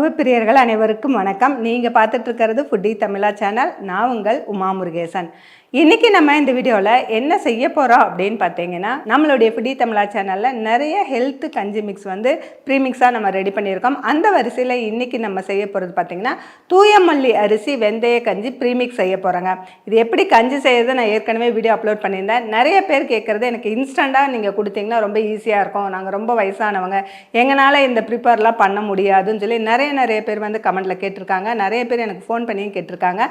உணவு பிரியர்கள் அனைவருக்கும் வணக்கம். நீங்கள் பார்த்துட்டு இருக்கிறது ஃபுட்டி தமிழா சேனல் நான் உங்கள் உமா முருகேசன். இன்னைக்கு நம்ம இந்த வீடியோவில் என்ன செய்ய போகிறோம் அப்படின்னு பார்த்தீங்கன்னா நம்மளுடைய பிடி தமிழா சேனலில் நிறைய ஹெல்த் கஞ்சி மிக்ஸ் வந்து ப்ரீமிக்ஸாக நம்ம ரெடி பண்ணியிருக்கோம். அந்த வரிசையில் இன்னைக்கு நம்ம செய்ய போகிறது பார்த்தீங்கன்னா தூயமல்லி அரிசி வெந்தய கஞ்சி ப்ரீமிக்ஸ் செய்ய போகிறோங்க இது எப்படி கஞ்சி செய்யறது நான் ஏற்கனவே வீடியோ அப்லோட் பண்ணியிருந்தேன். நிறைய பேர் கேட்குறது எனக்கு இன்ஸ்டண்ட்டாக நீங்கள் கொடுத்தீங்கன்னா ரொம்ப ஈஸியாக இருக்கும். நாங்கள் ரொம்ப வயசானவங்க. எங்களால் இந்த ப்ரிப்பேர்லாம் பண்ண முடியாதுன்னு சொல்லி நிறைய நிறைய பேர் வந்து கமெண்ட்டில் கேட்டிருக்காங்க. நிறைய பேர் எனக்கு ஃபோன் பண்ணியும் கேட்டிருக்காங்க.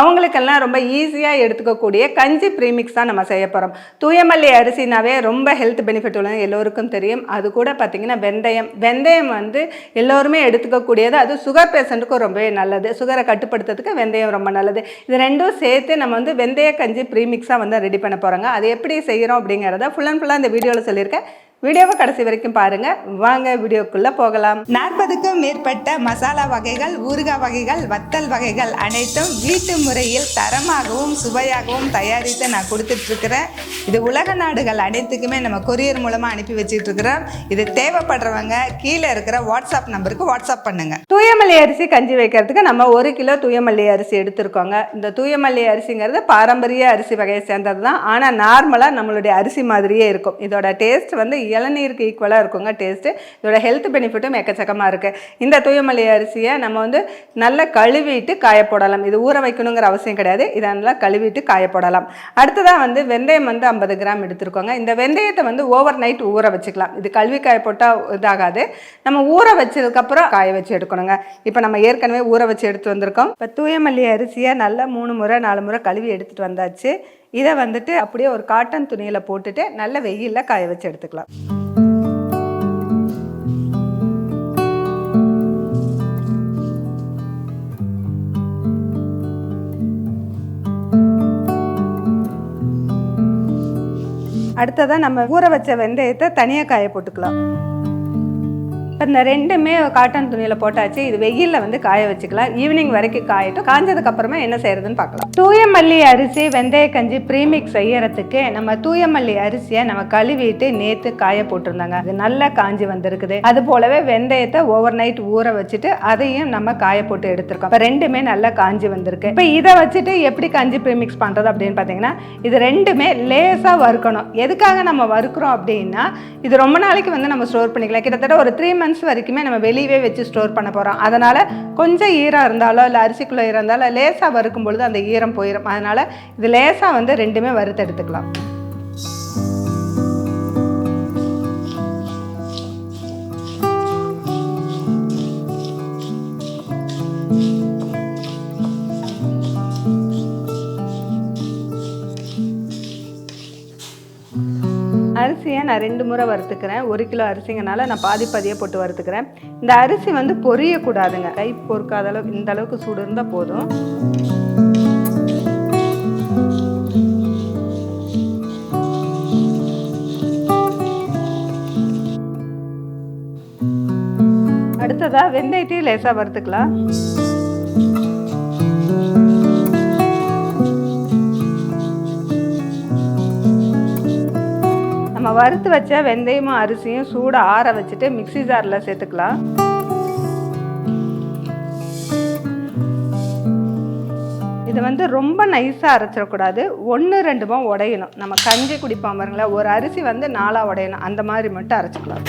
அவங்களுக்கெல்லாம் ரொம்ப ஈஸியாக எடுத்துக்கக்கூடிய கஞ்சி ப்ரீமிக்ஸ் தான் நம்ம செய்ய போகிறோம் தூயமல்லி அரிசினாவே ரொம்ப ஹெல்த் பெனிஃபிட் உள்ளது. எல்லோருக்கும் தெரியும். அது கூட பார்த்திங்கன்னா வெந்தயம். வெந்தயம் வந்து எல்லோருமே எடுத்துக்கக்கூடியது. அது சுகர் பேஷண்ட்டுக்கும் ரொம்பவே நல்லது. சுகரை கட்டுப்படுத்துறதுக்கு வெந்தயம் ரொம்ப நல்லது. இது ரெண்டும் சேர்த்து நம்ம வந்து வெந்தய கஞ்சி ப்ரீமிக்ஸாக வந்து ரெடி பண்ண போகிறோங்க அது எப்படி செய்கிறோம் அப்படிங்கிறத ஃபுல் அண்ட் ஃபுல்லாக இந்த வீடியோவில் சொல்லியிருக்கேன். வீடியோவை கடைசி வரைக்கும் பாருங்க. வாங்க வீடியோக்குள்ள போகலாம். நாற்பதுக்கும் மேற்பட்ட மசாலா வகைகள் ஊறுகாய் வகைகள் வத்தல் வகைகள் அனைத்தும் வீட்டு முறையில் தரமாகவும் சுவையாகவும் தயாரித்து நான் கொடுத்துட்டு இருக்கிறேன் இது உலக நாடுகள் அனைத்துக்குமே நம்ம கொரியர் மூலமாக அனுப்பி வச்சுட்டு இருக்கிறோம் இது தேவைப்படுறவங்க கீழே இருக்கிற வாட்ஸ்அப் நம்பருக்கு வாட்ஸ்அப் பண்ணுங்க. தூயமல்லி அரிசி கஞ்சி வைக்கிறதுக்கு நம்ம ஒரு கிலோ தூயமல்லி அரிசி எடுத்திருக்கோங்க. இந்த தூயமல்லி அரிசிங்கிறது பாரம்பரிய அரிசி வகையை சேர்ந்தது தான் ஆனால் நார்மலாக நம்மளுடைய அரிசி மாதிரியே இருக்கும். இதோட டேஸ்ட் வந்து இளநீருக்கு ஈக்குவலாக இருக்குங்க டேஸ்ட்டு இதோட ஹெல்த் பெனிஃபிட்டும் எக்கச்சக்கமாக இருக்குது இந்த தூயமல்லி அரிசியை நம்ம வந்து நல்லா கழுவிட்டு காய போடலாம். இது ஊற வைக்கணுங்கிற அவசியம் கிடையாது. இதை நல்லா கழுவிட்டு காய போடலாம். அடுத்ததாக வந்து வெந்தயம் வந்து ஐம்பது கிராம் எடுத்துருக்கோங்க. இந்த வெந்தயத்தை வந்து ஓவர் நைட் ஊற வச்சுக்கலாம். இது கழுவி காய போட்டால் இதாகாது. நம்ம ஊற வச்சதுக்கப்புறம் காய வச்சு எடுக்கணுங்க. இப்போ நம்ம ஏற்கனவே ஊற வச்சு எடுத்து வந்திருக்கோம். இப்போ தூயமல்லி அரிசியை நல்லா மூணு முறை நாலு முறை கழுவி எடுத்துகிட்டு வந்தாச்சு. இதை வந்துட்டு அப்படியே ஒரு காட்டன் துணியில் போட்டுட்டு நல்ல வெயிலில் காய வச்சு எடுத்துக்கலாம். அடுத்ததாக நம்ம ஊற வச்ச வெந்தயத்தை தனியாக காய போட்டுக்கலாம். இப்போ இந்த ரெண்டுமே காட்டன் துணியில் போட்டாச்சு. இது வெயிலில் வந்து காய வச்சுக்கலாம். ஈவினிங் வரைக்கும் காயட்டும். காஞ்சதுக்கு அப்புறமா என்ன செய்யறதுன்னு பார்க்கலாம். தூயமல்லி அரிசி வெந்தய கஞ்சி ப்ரீமிக்ஸ் செய்யறதுக்கு நம்ம தூயமல்லி அரிசியை நம்ம கழுவிட்டு நேற்று காய போட்டிருந்தாங்க. அது நல்லா காஞ்சி வந்திருக்குது. அது போலவே வெந்தயத்தை ஓவர் நைட் ஊற வச்சுட்டு அதையும் நம்ம காய போட்டு எடுத்திருக்கோம். இப்போ ரெண்டுமே நல்லா காஞ்சி வந்திருக்கு. இப்போ இதை வச்சுட்டு எப்படி கஞ்சி ப்ரீமிக்ஸ் பண்ணுறது அப்படின்னு பார்த்தீங்கன்னா இது ரெண்டுமே லேசாக வறுக்கணும். எதுக்காக நம்ம வறுக்கிறோம் அப்படின்னா இது ரொம்ப நாளைக்கு வந்து நம்ம ஸ்டோர் பண்ணிக்கலாம். கிட்டத்தட்ட ஒரு த்ரீ மந்த்ஸ் வரைக்குமே நம்ம வெளியவே வச்சு ஸ்டோர் பண்ண போகிறோம் அதனால் கொஞ்சம் ஈரம் இருந்தாலோ இல்லை அரிசிக்குள்ளே ஈரம் இருந்தாலோ லேசாக வறுக்கும் பொழுது அந்த ஈரம் போயிடும் அதனால் இது லேசாக வந்து ரெண்டுமே வறுத்து எடுத்துக்கலாம். அரிசியை நான் ரெண்டு முறை வறுத்துக்கிறேன். ஒரு கிலோ அரிசிங்கனால நான் பாதி பாதியாக போட்டு வறுத்துக்கிறேன். இந்த அரிசி வந்து பொரியக்கூடாதுங்க. கை பொறுக்காத அளவு இந்த அளவுக்கு சூடு இருந்தால் போதும். அடுத்ததாக வெந்தயத்தையும் லேசாக வறுத்துக்கலாம். நம்ம வறுத்து வச்ச வெந்தயமும் அரிசியும் சூட ஆற வச்சுட்டு மிக்ஸி ஜாரில் சேர்த்துக்கலாம். இது வந்து ரொம்ப நைஸாக அரைச்சிடக்கூடாது. ஒன்று ரெண்டுமா உடையணும். நம்ம கஞ்சி குடிப்போம் பாருங்களேன். ஒரு அரிசி வந்து நாலாக உடையணும். அந்த மாதிரி மட்டும் அரைச்சிக்கலாம்.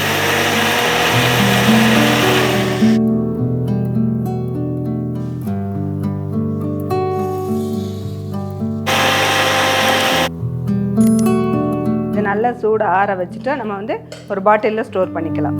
நல்லா சூடு ஆற வச்சுட்டு நம்ம வந்து ஒரு பாட்டிலில் ஸ்டோர் பண்ணிக்கலாம்.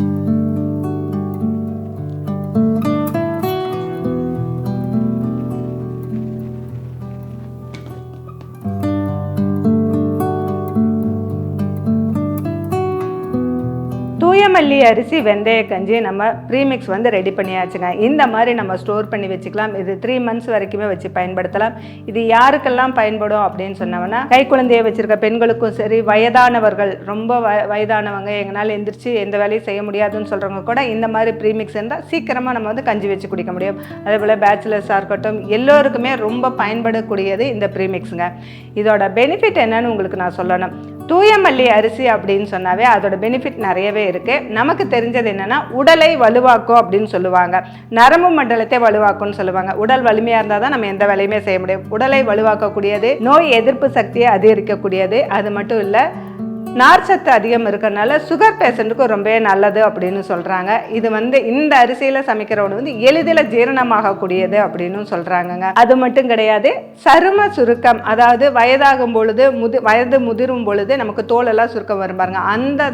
தூயமல்லி அரிசி வெந்தய கஞ்சி நம்ம ப்ரீமிக்ஸ் வந்து ரெடி பண்ணியாச்சுங்க. இந்த மாதிரி நம்ம ஸ்டோர் பண்ணி வச்சுக்கலாம். இது த்ரீ மந்த்ஸ் வரைக்குமே வச்சு பயன்படுத்தலாம். இது யாருக்கெல்லாம் பயன்படும் அப்படின்னு சொன்னோம்னா கை குழந்தையை வச்சிருக்க பெண்களுக்கும் சரி வயதானவர்கள் ரொம்ப வ- வயதானவங்க எங்களால் எந்திரிச்சு எந்த வேலையும் செய்ய முடியாதுன்னு சொல்கிறவங்க கூட இந்த மாதிரி ப்ரீமிக்ஸ் இருந்தால் சீக்கிரமாக நம்ம வந்து கஞ்சி வச்சு குடிக்க முடியும். அதே போல் பேச்சுலர்ஸாக இருக்கட்டும் எல்லோருக்குமே ரொம்ப பயன்படக்கூடியது இந்த ப்ரீமிக்ஸுங்க இதோட பெனிஃபிட் என்னன்னு உங்களுக்கு நான் சொல்லணும். தூயமல்லி அரிசி அப்படின்னு சொன்னாவே அதோட பெனிஃபிட் நிறையவே இருக்கு. நமக்கு தெரிஞ்சது என்னன்னா உடலை வலுவாக்கும் அப்படின்னு சொல்லுவாங்க. நரம்பு மண்டலத்தை வலுவாக்கும்னு சொல்லுவாங்க. உடல் வலிமையா இருந்தால் தான் நம்ம எந்த வேலையுமே செய்ய முடியும். உடலை வலுவாக்கக்கூடியது நோய் எதிர்ப்பு சக்தியை அதிகரிக்கக்கூடியது. அது மட்டும் இல்லை நார்ச்சத்து அதிகம் இருக்கிறனால சுகர் பேஷண்ட்டுக்கு ரொம்பவே நல்லது அப்படின்னு சொல்கிறாங்க இது வந்து இந்த அரிசியில் சமைக்கிற உணவு வந்து எளிதில் ஜீரணமாகக்கூடியது அப்படின்னு சொல்கிறாங்கங்க அது மட்டும் கிடையாது சரும சுருக்கம் அதாவது வயதாகும் பொழுது முது வயது முதிரும் பொழுது நமக்கு தோலெல்லாம் சுருக்கம் வரும் பாருங்க. அந்த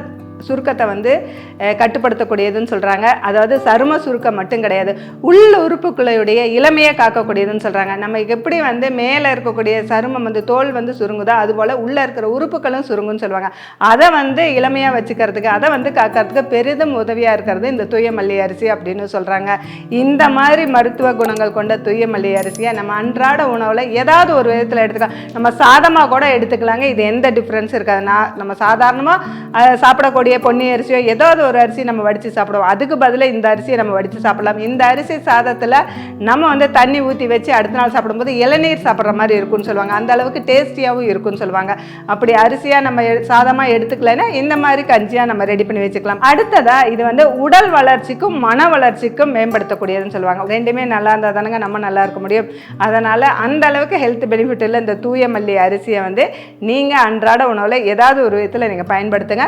சுருக்கத்தை வந்து கட்டுப்படுத்தக்கூடியதுன்னு சொல்கிறாங்க அதாவது சரும சுருக்கம் மட்டும் கிடையாது. உள்ள உறுப்புக்குள்ளையுடைய இளமையை காக்கக்கூடியதுன்னு சொல்கிறாங்க நம்ம எப்படி வந்து மேலே இருக்கக்கூடிய சருமம் வந்து தோல் வந்து சுருங்குதோ அதுபோல் உள்ளே இருக்கிற உறுப்புகளும் சுருங்குன்னு சொல்லுவாங்க. அதை வந்து இளமையாக வச்சுக்கிறதுக்கு அதை வந்து காக்கிறதுக்கு பெரிதும் உதவியாக இருக்கிறது இந்த தூயமல்லி அரிசி அப்படின்னு சொல்கிறாங்க இந்த மாதிரி மருத்துவ குணங்கள் கொண்ட தூயமல்லி அரிசியை நம்ம அன்றாட உணவில் ஏதாவது ஒரு விதத்தில் எடுத்துக்கலாம். நம்ம சாதமாக கூட எடுத்துக்கலாங்க. இது எந்த டிஃப்ரென்ஸ் இருக்காது நான் நம்ம சாதாரணமாக சாப்பிடக்கூடிய பொன்னி அரிசியோ ஏதாவது ஒரு அரிசி நம்ம வடித்து சாப்பிடுவோம். அதுக்கு பதிலாக இந்த அரிசியை நம்ம வடித்து சாப்பிடலாம். இந்த அரிசி சாதத்தில் நம்ம வந்து தண்ணி ஊற்றி வச்சு அடுத்த நாள் சாப்பிடும்போது இளநீர் சாப்பிட்ற மாதிரி இருக்கும்னு சொல்லுவாங்க. அந்த அளவுக்கு டேஸ்டியாகவும் இருக்கும்னு சொல்லுவாங்க. அப்படி அரிசியாக நம்ம எ- எடுத்துக்கலைன்னா இந்த மாதிரி கஞ்சியாக நம்ம ரெடி பண்ணி வச்சுக்கலாம். அடுத்ததாக இது வந்து உடல் வளர்ச்சிக்கும் மன வளர்ச்சிக்கும் மேம்படுத்தக்கூடியதுன்னு சொல்லுவாங்க. ரெண்டுமே நல்லா இருந்தால் தானங்க நம்ம நல்லா இருக்க முடியும். அதனால் அந்த அளவுக்கு ஹெல்த் பெனிஃபிட் இல்லை இந்த தூய மல்லி அரிசியை வந்து நீங்கள் அன்றாட உணவில் ஏதாவது ஒரு விதத்தில் நீங்கள் பயன்படுத்துங்க.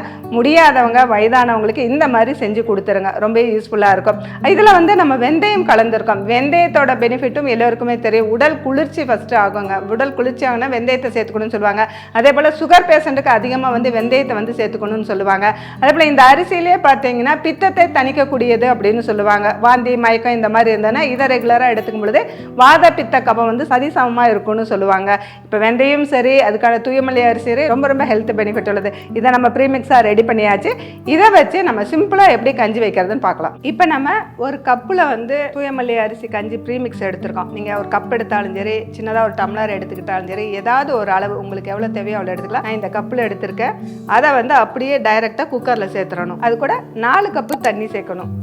முடியாதவங்க வயதானவங்களுக்கு இந்த மாதிரி செஞ்சு கொடுத்துருங்க. ரொம்ப யூஸ்ஃபுல்லாக இருக்கும். இதில் வந்து நம்ம வெந்தயம் கலந்துருக்கோம். வெந்தயத்தோட பெனிஃபிட்டும் எல்லோருக்குமே தெரியும். உடல் குளிர்ச்சி ஃபஸ்ட்டு ஆகுங்க. உடல் குளிர்ச்சி ஆகுனா வெந்தயத்தை சேர்த்துக்கணும்னு சொல்லுவாங்க. அதே போல் சுகர் பேஷண்ட்டுக்கு அதிகமாக வந்து வெந்தயத்தை வந்து சேர்த்துக்கணும்னு சொல்லுவாங்க. அதே போல் இந்த அரிசியிலே பார்த்தீங்கன்னா பித்தத்தை தணிக்கக்கூடியது அப்படின்னு சொல்லுவாங்க. வாந்தி மயக்கம் இந்த மாதிரி இருந்ததுன்னா இதை ரெகுலராக எடுத்துக்கும் பொழுது வாத பித்த கபம் வந்து சரிசமமாக இருக்கும்னு சொல்லுவாங்க. இப்போ வெந்தயம் சரி அதுக்கான தூயமல்லி அரிசி சரி ரொம்ப ரொம்ப ஹெல்த் பெனிஃபிட் உள்ளது. இதை நம்ம ப்ரீமிக்ஸாக ரெடி பண்ணியாச்சு. இதை வச்சு நம்ம சிம்பிளாக எப்படி கஞ்சி வைக்கிறதுன்னு பார்க்கலாம். இப்போ நம்ம ஒரு கப்பில் வந்து தூயமல்லி அரிசி கஞ்சி ப்ரீமிக்ஸ் எடுத்திருக்கோம். நீங்கள் ஒரு கப் எடுத்தாலும் சரி சின்னதாக ஒரு டம்ளர் எடுத்துக்கிட்டாலும் சரி ஏதாவது ஒரு அளவு உங்களுக்கு எவ்வளோ தேவையோ அவ்வளோ எடுத்துக்கலாம். நான் இந்த கப்பில் எடுத்திருக்கேன். அதை வந்து அப்படியே டைரெக்டாக குக்கரில் சேர்த்துறணும் அது கூட நாலு கப்பு தண்ணி சேர்க்கணும்.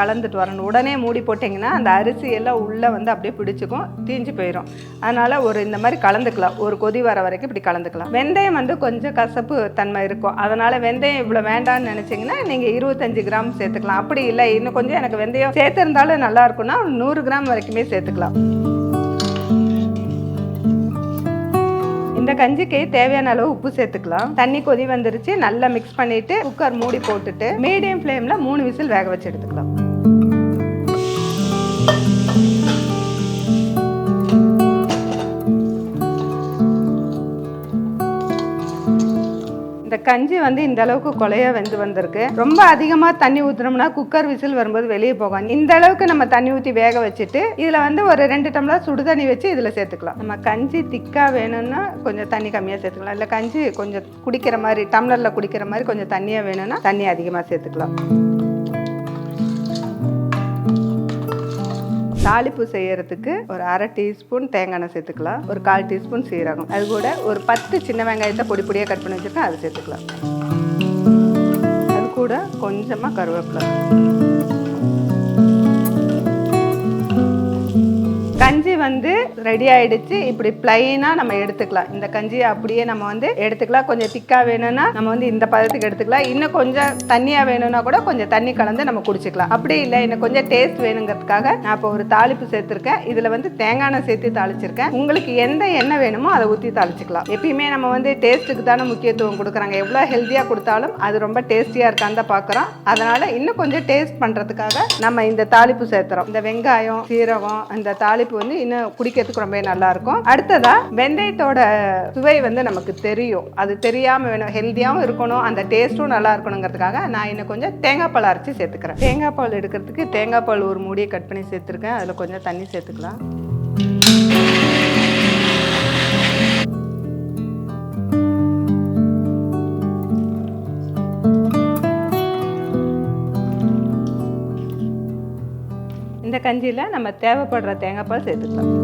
கலந்துட்டு வரணும். உடனே மூடி போட்டிங்கன்னா அந்த அரிசி எல்லாம் உள்ளே வந்து அப்படியே பிடிச்சிக்கும் தீஞ்சு போயிடும் அதனால் ஒரு இந்த மாதிரி கலந்துக்கலாம். ஒரு கொதி வர வரைக்கும் இப்படி கலந்துக்கலாம். வெந்தயம் வந்து கொஞ்சம் கசப்பு தன்மை இருக்கும். அதனால் வெந்தயம் இவ்வளோ வேண்டாம்னு நினச்சிங்கன்னா நீங்கள் இருபத்தஞ்சு கிராம் சேர்த்துக்கலாம். அப்படி இல்லை. இன்னும் கொஞ்சம் எனக்கு வெந்தயம் சேர்த்துருந்தாலும் நல்லா இருக்கும்னா நூறு கிராம் வரைக்குமே சேர்த்துக்கலாம். இந்த கஞ்சிக்கு தேவையான அளவு உப்பு சேர்த்துக்கலாம். தண்ணி கொதி வந்துருச்சு. நல்லா மிக்ஸ் பண்ணிட்டு குக்கர் மூடி போட்டுட்டு மீடியம் ஃப்ளேமில் மூணு விசில் வேக வச்சு எடுத்துக்கலாம். இந்த கஞ்சி வந்து இந்த அளவுக்கு கொலைய வெந்து வந்திருக்கு. ரொம்ப அதிகமாக தண்ணி ஊற்றுனோம்னா குக்கர் விசில் வரும்போது வெளியே போகும் இந்த அளவுக்கு நம்ம தண்ணி ஊற்றி வேக வச்சுட்டு இதில் வந்து ஒரு ரெண்டு டம்ளர் சுடு தண்ணி வச்சு இதில் சேர்த்துக்கலாம். நம்ம கஞ்சி திக்காக வேணும்னா கொஞ்சம் தண்ணி கம்மியாக சேர்த்துக்கலாம். இல்லை கஞ்சி கொஞ்சம் குடிக்கிற மாதிரி டம்ளரில் குடிக்கிற மாதிரி கொஞ்சம் தண்ணியாக வேணும்னா தண்ணி அதிகமாக சேர்த்துக்கலாம். தாளிப்பு செய்யறதுக்கு ஒரு அரை டீஸ்பூன் தேங்காய் எண்ணெய் சேர்த்துக்கலாம். ஒரு கால் டீஸ்பூன் சீரகம். அது கூட ஒரு பத்து சின்ன வெங்காயத்தை பொடி பொடியாக கட் பண்ணி வச்சுருக்கேன் அதை சேர்த்துக்கலாம். அது கூட கொஞ்சமாக கருவேப்பிலை. கஞ்சி வந்து ரெடி ஆயிடுச்சு. இப்படி பிளைனாக நம்ம எடுத்துக்கலாம். இந்த கஞ்சியை அப்படியே நம்ம வந்து எடுத்துக்கலாம். கொஞ்சம் திக்காக வேணும்னா நம்ம வந்து இந்த பதத்துக்கு எடுத்துக்கலாம். இன்னும் கொஞ்சம் தண்ணியாக வேணும்னா கூட கொஞ்சம் தண்ணி கலந்து நம்ம குடிச்சிக்கலாம். அப்படி இல்லை இன்னும் கொஞ்சம் டேஸ்ட் வேணுங்கிறதுக்காக நான் இப்போ ஒரு தாளிப்பு சேர்த்துருக்கேன். இதில் வந்து தேங்காய் எண்ணெய் சேர்த்து தாளிச்சிருக்கேன். உங்களுக்கு எந்த எண்ணெய் வேணுமோ அதை ஊற்றி தாளிச்சிக்கலாம். எப்பயுமே நம்ம வந்து டேஸ்ட்டுக்கு தானே முக்கியத்துவம் கொடுக்குறாங்க. எவ்வளோ ஹெல்த்தியாக கொடுத்தாலும் அது ரொம்ப டேஸ்டியாக இருக்கான்னு தான் பார்க்குறோம் அதனால் இன்னும் கொஞ்சம் டேஸ்ட் பண்ணுறதுக்காக நம்ம இந்த தாளிப்பு சேர்த்துறோம். இந்த வெங்காயம் சீரகம் இந்த தாளிப்பு வந்து இன்னும் குடிக்கிறதுக்கு ரொம்ப நல்லா இருக்கும் அடுத்ததா வெந்தயத்தோட சுவை வந்து நமக்கு தெரியும். அது தெரியாம வேணும் ஹெல்த்தியாகவும் இருக்கணும் அந்த டேஸ்ட்டும் நல்லா இருக்கணுங்கிறதுக்காக நான் இன்னும் கொஞ்சம் தேங்காய் பால் அரைச்சி சேர்த்துக்கிறேன். தேங்காய் பால் எடுக்கிறதுக்கு தேங்காய் பால் ஒரு மூடியை கட் பண்ணி சேர்த்துருக்கேன். அதில் கொஞ்சம் தண்ணி சேர்த்துக்கலாம். இந்த கஞ்சியில் நம்ம தேவைப்படுற தேங்காய் பால் சேர்த்துக்கலாம்.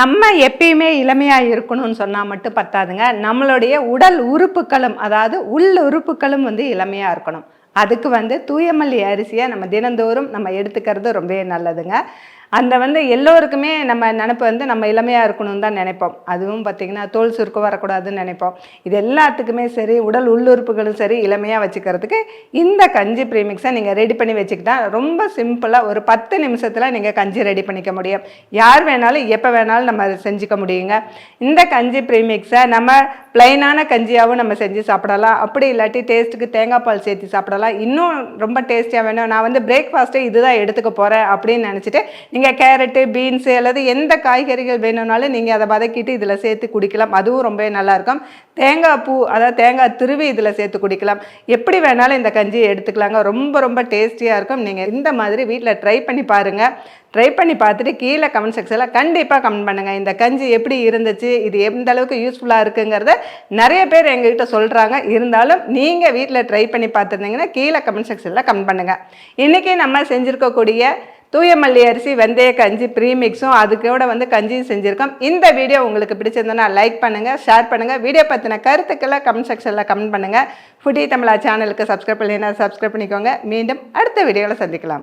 நம்ம எப்பயுமே இளமையாக இருக்கணும்னு சொன்னால் மட்டும் பத்தாதுங்க. நம்மளுடைய உடல் உறுப்புகளும் அதாவது உள் உறுப்புகளும் வந்து இளமையாக இருக்கணும். அதுக்கு வந்து தூயமல்லி அரிசியை நம்ம தினந்தோறும் நம்ம எடுத்துக்கிறது ரொம்பவே நல்லதுங்க. அந்த வந்து எல்லோருக்குமே நம்ம நினப்பு வந்து நம்ம இளமையாக இருக்கணும்னு தான் நினைப்போம். அதுவும் பார்த்திங்கன்னா தோல் சுருக்கம் வரக்கூடாதுன்னு நினைப்போம். இது எல்லாத்துக்குமே சரி உடல் உள்ளுறுப்புகளும் சரி இளமையாக வச்சுக்கிறதுக்கு இந்த கஞ்சி ப்ரீமிக்ஸை நீங்கள் ரெடி பண்ணி வச்சுக்கிட்டா ரொம்ப சிம்பிளாக ஒரு பத்து நிமிஷத்தில் நீங்கள் கஞ்சி ரெடி பண்ணிக்க முடியும். யார் வேணாலும் எப்போ வேணாலும் நம்ம அதை செஞ்சுக்க முடியுங்க. இந்த கஞ்சி ப்ரீமிக்ஸை நம்ம ப்ளைனான கஞ்சியாகவும் நம்ம செஞ்சு சாப்பிடலாம். அப்படி இல்லாட்டி டேஸ்ட்டுக்கு தேங்காய் பால் சேர்த்து சாப்பிடலாம். இன்னும் ரொம்ப டேஸ்டியாக வேணும். நான் வந்து பிரேக்ஃபாஸ்ட்டே இதுதான் எடுத்துக்க போகிறேன் அப்படின்னு நினச்சிட்டு நீங்கள் கேரட்டு பீன்ஸு அல்லது எந்த காய்கறிகள் வேணும்னாலும் நீங்கள் அதை வதக்கிட்டு இதில் சேர்த்து குடிக்கலாம். அதுவும் ரொம்பவே நல்லாயிருக்கும். தேங்காய் பூ அதாவது தேங்காய் திருவி இதில் சேர்த்து குடிக்கலாம். எப்படி வேணாலும் இந்த கஞ்சியை எடுத்துக்கலாங்க. ரொம்ப ரொம்ப டேஸ்டியாக இருக்கும். நீங்கள் இந்த மாதிரி வீட்டில் ட்ரை பண்ணி பாருங்கள் ட்ரை பண்ணி பார்த்துட்டு கீழே கமெண்ட் செக்ஷனில் கண்டிப்பாக கமெண்ட் பண்ணுங்கள் இந்த கஞ்சி எப்படி இருந்துச்சு இது எந்த அளவுக்கு யூஸ்ஃபுல்லாக இருக்குங்கிறத நிறைய பேர் எங்ககிட்ட சொல்கிறாங்க இருந்தாலும் நீங்கள் வீட்டில் ட்ரை பண்ணி பார்த்துருந்தீங்கன்னா கீழே கமெண்ட் செக்ஷனில் கமெண்ட் பண்ணுங்கள் இன்றைக்கி நம்ம செஞ்சுருக்கக்கூடிய தூய மல்லி அரிசி வெந்தய கஞ்சி ப்ரீமிக்ஸும் அதுக்கூட வந்து கஞ்சியும் செஞ்சுருக்கோம். இந்த வீடியோ உங்களுக்கு பிடிச்சிருந்தனா லைக் பண்ணுங்கள் ஷேர் பண்ணுங்கள் வீடியோ பற்றின கருத்துக்களை கமெண்ட் செக்ஷனில் கமெண்ட் பண்ணுங்கள் ஃபுட்டி தமிழா சேனலுக்கு சப்ஸ்கிரைப் பண்ணினா சப்ஸ்கிரைப் பண்ணிக்கோங்க. மீண்டும் அடுத்த வீடியோவில் சந்திக்கலாம்.